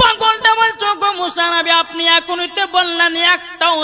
পাগলটা বলছো মুসানবী, আপনি এখনই তো বললেন, একটাও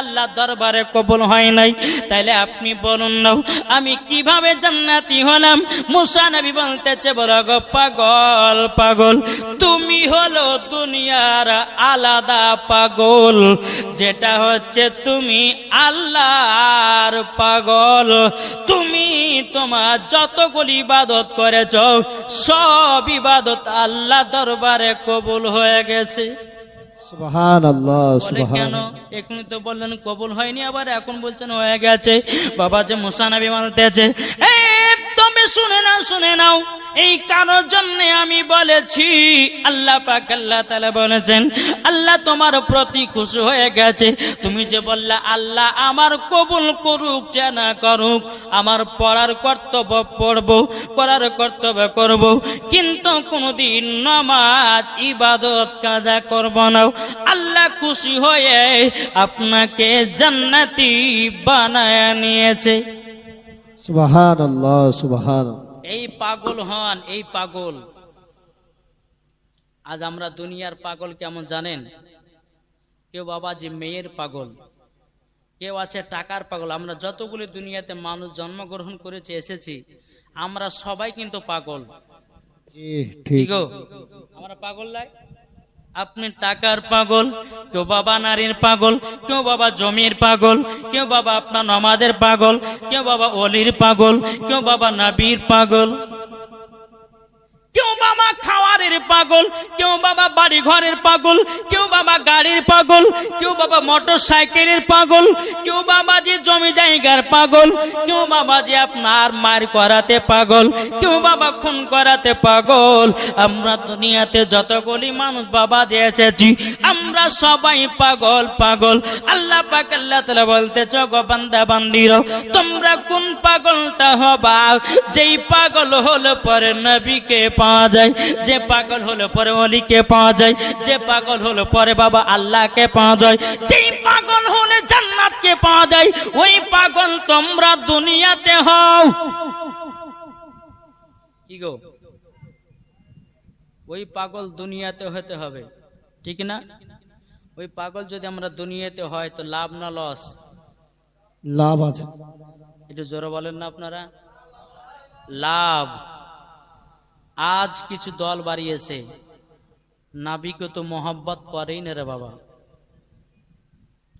আল্লাহ দরবারে কবুল হয় নাই। তাইলে আপনি বলুন না, আমি কীভাবে জান্নাতি হলাম? মুসানবী বলতেছে, বলো পাগল পাগল, তুমি হলো দুনিয়ার আলাদা পাগল। যেটা হচ্ছে তুমি আল্লাহর পাগল। তুমি তোমার যতগুলি ইবাদত করেছ সব ইবাদত আল্লাহ দরবারে কবুল হয়ে গেছে। কেন? এখনই তো বললেন কবুল হয়নি আবার এখন বলছেন হয়ে গেছে। বাবা যে মুসানবী তুমি শুনে নাও শুনে নাও। এই কারোর জন্য আমি বলেছি আল্লাহ পাক আল্লাহ তাআলা বলেছেন আল্লাহ তোমার প্রতি খুশি হয়ে গেছে। তুমি যে বললা আল্লাহ আমার কবুল করুক যে না করুক আমার পড়ার কর্তব্য পড়ব করার কর্তব্য করব। কিন্তু কোনোদিন নামাজ ইবাদত কাজা করব না। আল্লাহ খুশি হয়ে আপনাকে জান্নাতি বানায় নিয়েছে। সুবহান আল্লাহ সুবহান এই পাগল হন এই পাগল। আজ আমরা দুনিয়ার পাগল কেমন জানেন? কেউ বাবাজি মেয়ের পাগল কেউ আছে টাকার পাগল। আমরা যতগুলি দুনিয়াতে মানুষ জন্মগ্রহণ করেছে এসেছি আমরা সবাই কিন্তু পাগল। আমরা পাগল লাই? আপনি টাকার পাগল, কেউ বাবা নারীর পাগল, কেউ বাবা জমির পাগল, কেউ বাবা আপনার নমাজের পাগল, কেউ বাবা অলির পাগল, কেউ বাবা নাবির পাগল। কেউ বাবা খাওয়ারের পাগল, কেউ বাবা বাড়ি ঘরের পাগল, কেউ বাবা গাড়ির পাগল, কেউ বাবা মোটর সাইকেলের পাগল, কেউ বাবা যে জমি জায়গার পাগল, কেউ বাবা যে আপনার মার করাতে পাগল, কেউ বাবা খুন করাতে পাগল। আমরা দুনিয়াতে যতগুলি মানুষ বাবা যে এসেছি, আমরা সবাই পাগল পাগল। আল্লাহ পাক আল্লাহ তালা বলতে গো বান্দা, বান্দির, তোমরা কোন পাগলটা হবা? যেই পাগল হলো পরে নবীকে পাওয়া যায়। যে পাগল হলো পরে অলিকে পাওয়া যায়। যে পাগল হলো পরে বাবা আল্লাহকে পাওয়া যায়। যেই পাগল হলে জান্নাতকে পাওয়া যায় ওই পাগল তোমরা দুনিয়াতে হও। কি গো? ওই পাগল দুনিয়াতে হতে হবে। ঠিক না? ওই পাগল যদি আমরা দুনিয়াতে হয় তো লাভ না লস? লাভ আছে। একটু জোরে বলেন না আপনারা। লাভ। আজ কিছু দল বাড়িয়েছে। নাবিকে তো মোহাব্বত করেই না রে বাবা।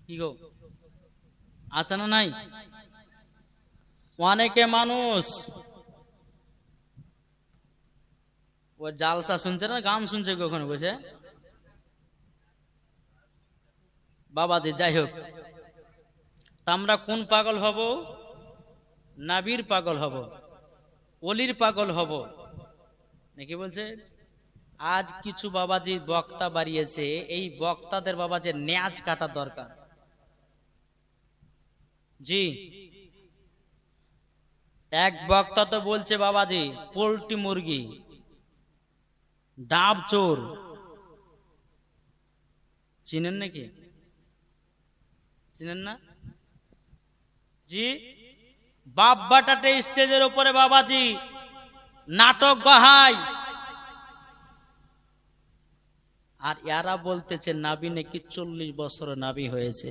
কি গো? আছে না নাই? অনেকে মানুষ। ও জালসা শুনছে না? গান শুনছে কি ওখানে বাবা দি যাই হোক। আমরা কোন পাগল হব? নাবির পাগল হব? অলির পাগল হব? নাকি বলছে আজ কিছু বাবাজি বক্তা বাড়িয়েছে, এই বক্তাদের বাবাজি ন্যাজ কাটা দরকার। জি। এক বক্তা তো বলছে বাবাজি, পোল্ট্রি মুরগি, ডাব চোর। চিনেন নাকি? চিনেন না? জি। বাপ বাটাতে স্টেজের উপরে বাবাজি নাটক বাহাই। আর এরা বলতেছে নাবি নাকি চল্লিশ বছর নাবি হয়েছে।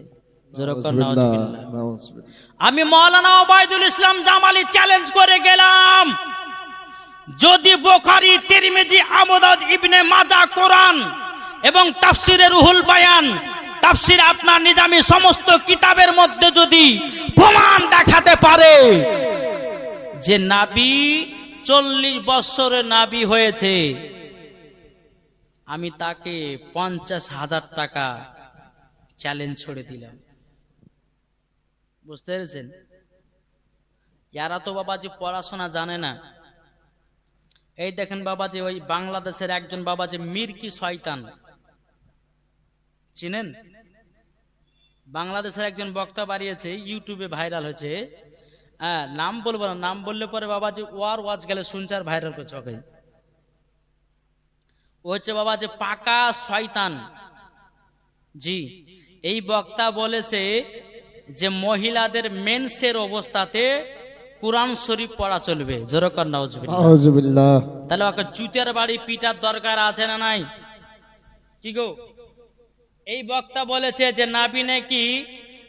আমি মৌলানা ওবায়দুল ইসলাম জামালি চ্যালেঞ্জ করে গেলাম। যদি বোখারি তিরমিজি আমদাদ ইবনে মাজা কোরআন এবং তাফসিরে রুহুল বায়ান তাফসির আপনার নিজামী সমস্ত কিতাবের মধ্যে যদি প্রমাণ দেখাতে পারে যে নাবি চল্লিশ বৎসরে নাবি হয়েছে। আমি তাকে পঞ্চাশ হাজার টাকা চ্যালেঞ্জ ছড়ে দিলাম। বুঝতে পেরেছেন? এরা তো বাবাজি পড়াশোনা জানে না। এই দেখেন বাবাজি, ওই বাংলাদেশের একজন বাবাজি মির্কি শয়তান। চিনেন? বাংলাদেশের একজন বক্তা বাড়িয়েছে, ইউটিউবে ভাইরাল হয়েছে। হ্যাঁ নাম বলব না নাম বললে পরে বাবা যে ওয়ার ওয়াজ গেলে শুনছে আর ভাইরাল করছে ওকে। ও হচ্ছে বাবা যে পাকা শয়তান। জি এই বক্তা বলেছে যে মহিলাদের মেন্সের অবস্থাতে কোরআন শরীফ পড়া চলবে। জোরকর নাউজুবিল্লাহ তাহলে ওকে জুতের বাড়ি পিটার দরকার আছে না নাই? কি গো? এই বক্তা বলেছে যে নাবি নাকি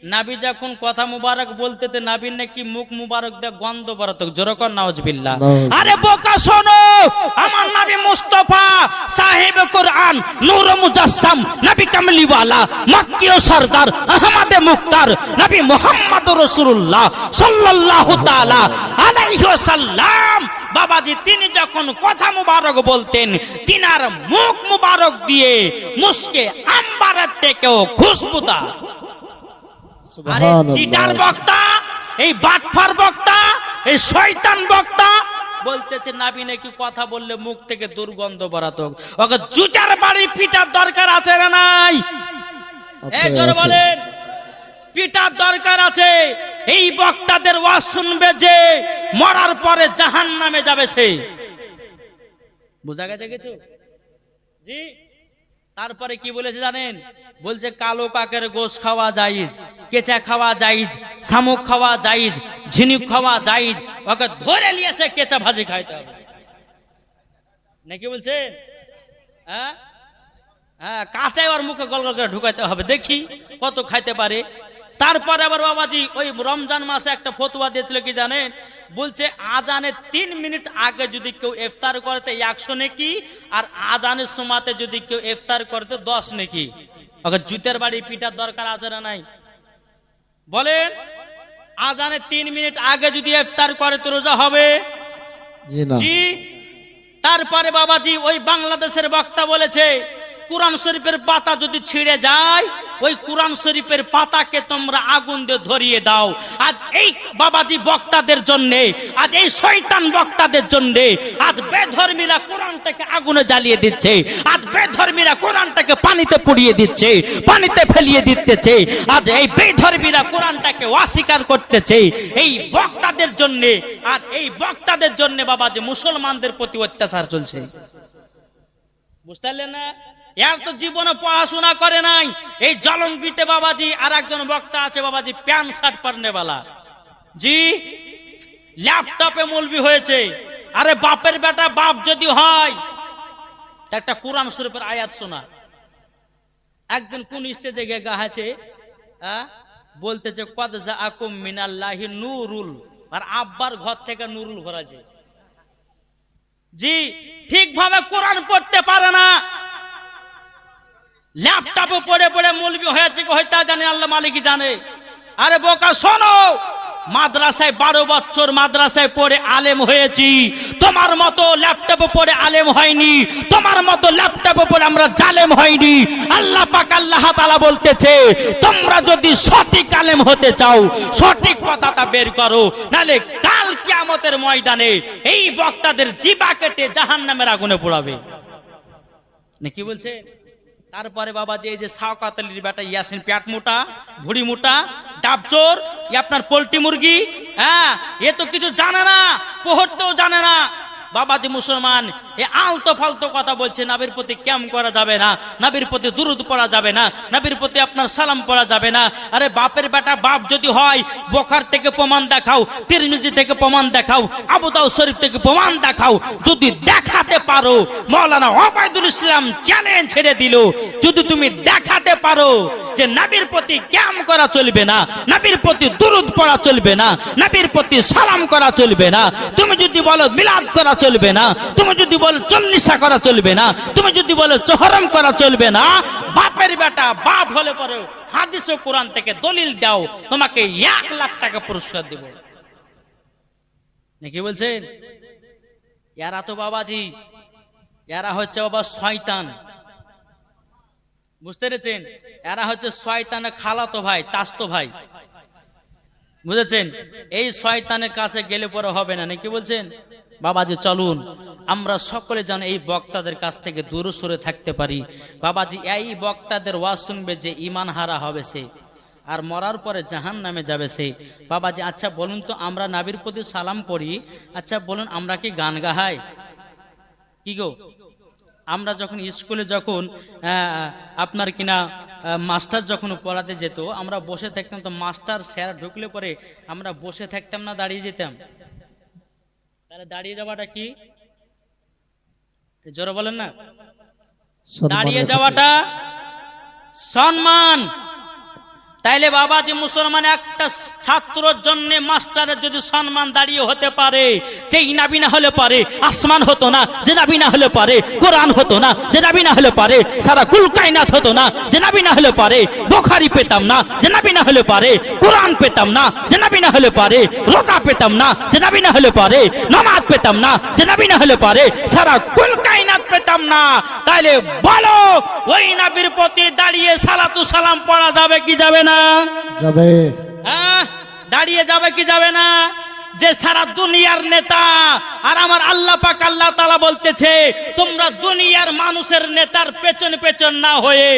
নাবি যখন কথা মুবারক বলতে তে নাবি নাকি মুখ মুবারক দিয়ে গন্ধ বরতক জোরকর নাউজবিল্লাহ। নাউজ। আরে বোকা শোনো! আমার নবী মুস্তফা সাহেব কোরআন নূর মুজাসসাম নবী কামলিওয়ালা মক্কিয় সরদার আহমদে মুক্তার নবী মুহাম্মদ রাসূলুল্লাহ সাল্লাল্লাহু তাআলা আলাইহি ওয়াসাল্লাম। বাবাজি তিনি যখন কথা মুবারক বলতেন তিনার মুখ মুবারক দিয়ে মুসকে আম্বারের থেকেও খুশবুদার। আরে চিটার সুবহানাল্লাহ বক্তা এই বাটফার বক্তা এই শয়তান বক্তা বলতেছে নাবি নাকি কথা বললে মুখ থেকে দুর্গন্ধ বেরাত ওকে বাড়ি পিটার দরকার আছে না নাই। বলেন পিটার দরকার আছে। এই বক্তাদের ওয়াজ শুনবে যে মরার পরে জাহান নামে যাবে সে। বোঝা গেছে কিছু? জি? তারপরে কি বলেছে জানেন? বলছে, কালো কাকের গোস খাওয়া যাইজ কেঁচা খাওয়া যাইজ শামুক খাওয়া যাইজ ঝিনুক খাওয়া যাইজ ওকে ধরে নিয়ে সে কেঁচা ভাজি খাইতে হবে। নাকি বলছে? হ্যাঁ? হ্যাঁ কাঁচাই ওর মুখে গল গল করে ঢুকাইতে হবে। দেখি কত খাইতে পারে। তারপরে আবার বাবাজি ওই রমজান মাসে একটা ফতুয়া দিয়েছিল কি জানেন? বলছে আজানের তিন মিনিট আগে যদি কেউ ইফতার করতে একশো নাকি আর আজানের সময়তে যদি কেউ ইফতার করতে দশ নাকি। ওকে জুতের বাড়ি পিঠার দরকার আছে না নাই? বলেন আজানের তিন মিনিট আগে যদি ইফতার করে তো রোজা হবে? জি জি। তারপরে বাবাজি ওই বাংলাদেশের বক্তা বলেছে কোরআন শরীফের পাতা যদি ছিঁড়ে যায় ওই কোরআন শরীফের পাতাকে তোমরা আগুন দিয়ে ধরিয়ে দাও। আজ এই বাবাজি বক্তাদের জন্য, আজ এই শয়তান বক্তাদের জন্য, আজ বেধর্মীরা কোরআনটাকে আগুনে জ্বালিয়ে দিচ্ছে। আজ বেধর্মীরা কোরআনটাকে পানিতে পুড়িয়ে দিচ্ছে, পানিতে ফেলিয়ে দিতেছে। আজ এই বেধর্মীরা কোরআনটাকে অস্বীকার করতেছে। এই বক্তাদের জন্য আর এই বক্তাদের জন্য বাবাজি মুসলমানদের প্রতি অত্যাচার চলছে। বুঝতে না? এর তো জীবনে পড়াশোনা করে নাই। এই জলঙ্গিতে বাবাজি আর একজন বক্তা আছে, বাবাজি প্যান্ট শার্ট পারনেওয়ালা জি, ল্যাপটপে মলবি হয়েছে। আরে বাপের বেটা বাপ যদি হয় একটা কোরআন শরীফের আয়াত শোনা। একদিন কোন স্টেজে গিয়ে গাহাছে? বলতেছে, কদ যা আকুম মিনাল্লাহি নুরুল। আর আব্বার ঘর থেকে নুরুল ভরাছে জি, ঠিকভাবে কোরআন পড়তে পারে না। ল্যাপটপে পড়ে পড়ে মৌলবি হয়েছে হয়তো জানে, আল্লাহ মালিকই জানে। আরে বোকা, শোনো! মাদ্রাসায় বারো বছর মাদ্রাসায় পড়ে আলেম হয়েছি। তোমার মতো ল্যাপটপে পড়ে আলেম হয়নি। তোমার মতো ল্যাপটপে পড়ে আমরা জালেম হয়নি। আল্লাহ পাক আল্লাহ তালা বলতেছে, তোমরা যদি সঠিক আলেম হতে চাও, সঠিক কথাটা বের করো নালে কাল কিয়ামতের ময়দানে এই বক্তাদের জিবা কেটে জাহান নামের আগুনে পোড়াবে। কি বলছে? তারপরে বাবা যে এই যে সাওকাত আলীর বেটা ইয়াসিন প্যাট মোটা, ভুড়ি মোটা ডাবচোর চোর আপনার পোলট্রি মুরগি হ্যাঁ এ তো কিছু জানে না, পোহরতেও জানে না। বাবা যে মুসলমান আলতো ফালতো কথা বলছে, নাবির প্রতি ক্যাম করা যাবে না, নাবির প্রতি দুরুদ পড়া যাবে না, নাবির প্রতি আপনার সালাম পড়া যাবে না। আরে বাপের বেটা, বাপ যদি হয়, বোখার থেকে প্রমাণ দেখাও, তিরমিজি থেকে প্রমাণ দেখাও আবুদাউ শরীফ থেকে প্রমাণ দেখাও, যদি দেখাতে পারো, মৌলানা ওবায়দুল ইসলাম চ্যালেঞ্জ ছেড়ে দিল, যদি তুমি দেখাতে পারো যে নাবির প্রতি ক্যাম করা চলবে না, নাবির প্রতি দুরুদ পড়া চলবে না, নাবির প্রতি সালাম করা চলবে না, তুমি যদি বলো মিলাদ করা চলবে না, তুমি যদি বলো চল্লিশা করা চলবে না। তুমি যদি বলো চহরম করা চলবে না, বাপের বেটা বাপ হলে পরে হাদিস ও কোরআন থেকে দলিল দাও, তোমাকে এক লাখ টাকা পুরস্কার দেব। নাকি বলছেন? এরা তো বাবাজি, এরা হচ্ছে বাবা শয়তান। বুঝতে পেরেছেন? এরা হচ্ছে শয়তানের খালাতো ভাই, চাস্তো ভাই। বুঝেছেন? এই শয়তানের কাছে গেলে পরে হবে না, নাকি বলছেন? বাবাজি, চলুন। আমরা সকলে যেন এই বক্তাদের কাছ থেকে দূরে সরে থাকতে পারি। বাবাজি, এই বক্তাদের ওয়াজ শুনবে যে ইমান হারা হবে সে, আর মরার পরে জাহান নামে যাবে সে। বাবাজি আচ্ছা বলুন তো, আমরা নাবির প্রতি সালাম করি আচ্ছা বলুন, আমরা কি গান গাহাই কি গো? আমরা যখন স্কুলে যখন আপনার কিনা মাস্টার যখন পড়াতে যেত আমরা বসে থাকতাম তো মাস্টার স্যার ঢুকলে পরে আমরা বসে থাকতাম না দাঁড়িয়ে যেতাম। তাহলে দাঁড়িয়ে যাওয়াটা কি? জোর বলেন না। দাঁড়িয়ে যাওয়াটা সম্মান। তাইলে বাবা যে মুসলমান একটা ছাত্রর জন্য মাস্টারের যদি সম্মান দাঁড়িয়ে হতে পারে যে ইনাবি না হলে পারে, আসমান হতো না, যে নাবি না হলে পারে, কোরআন হতো না, যে নাবি না হলে পারে, সারা কুল কায়নাত হতো না, যে নাবি না হলে পারে, বোখারি পেতাম না, যে নাবি না হলে পারে, কোরআন পেতাম না, যে নাবি না হলে পারে, রোজা পেতাম না, যে নাবি না হলে পারে, নামাজ পেতাম না, যে নাবি না হলে পারে, সারা কুল কায়নাত পেতাম না। তাইলে বলো ওই নাবির প্রতি দাঁড়িয়ে সালাতু সালাম পড়া যাবে কি যাবে না? যাবে। হ্যাঁ? দাঁড়িয়ে যাবে কি যাবে না? যে সারা দুনিয়ার নেতা আর আমার আল্লাহ পাক আল্লাহ তালা বলতেছে তোমরা দুনিয়ার মানুষের নেতার পেছন পেছন না হয়ে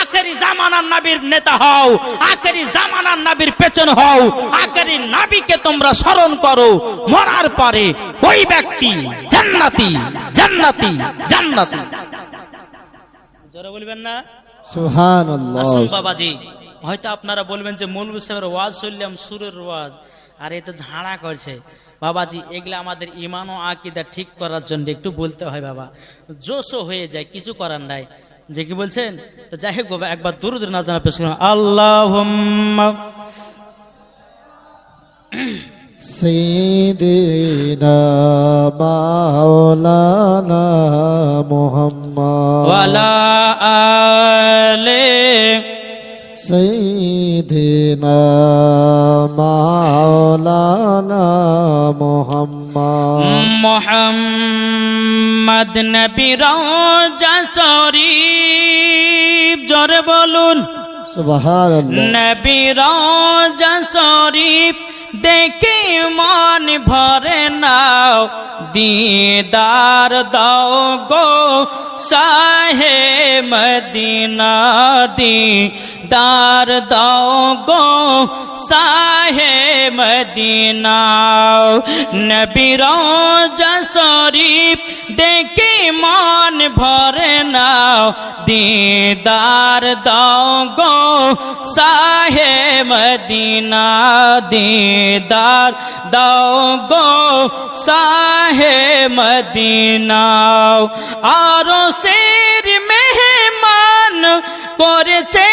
আখেরি জামানার নাবির নেতা হও আখেরি জামানার নাবির পেছন হও আখেরি নাবিকে তোমরা স্মরণ করো মরার পরে ওই ব্যক্তি জান্নাতি জান্নাতি জান্নাতি। জোরে বলবেন না? সুহান আসুন বাবাজি হয়তো আপনারা বলবেন যে মৌলভী সাহেবের ওয়াজ শুনলাম সুরের ওয়াজ। আর এ তো ঝাড়া করছে। বাবাজি এগুলা আমাদের ইমান ও আকিদা ঠিক করার জন্য একটু বলতে হয় বাবা। জোশও হয়ে যায় কিছু করার নাই। যে কি বলছেন? তো যাই হোক বাবা একবার দূর দূর না জানা পেশ করুন। আল্লাহ سيدنا مولانا محمد ওয়ালা আলে سيدنا مولانا محمد মোহাম্মদ নবী রওজা শরীফ জোরে বলুন سبحان الله নবী রওজা শরীফ দেখে মন ভরে নাও দিদার দাও গো সাহে মদিনা দিদার দাও গো সাহে মদিনা নবী রওজা শরীফ দেখে মন ভরে নাও দিদার দাও গো সাহে মদিনা দিদার দাও গো সাহে মদিনা আরও শের মেহমান করেছে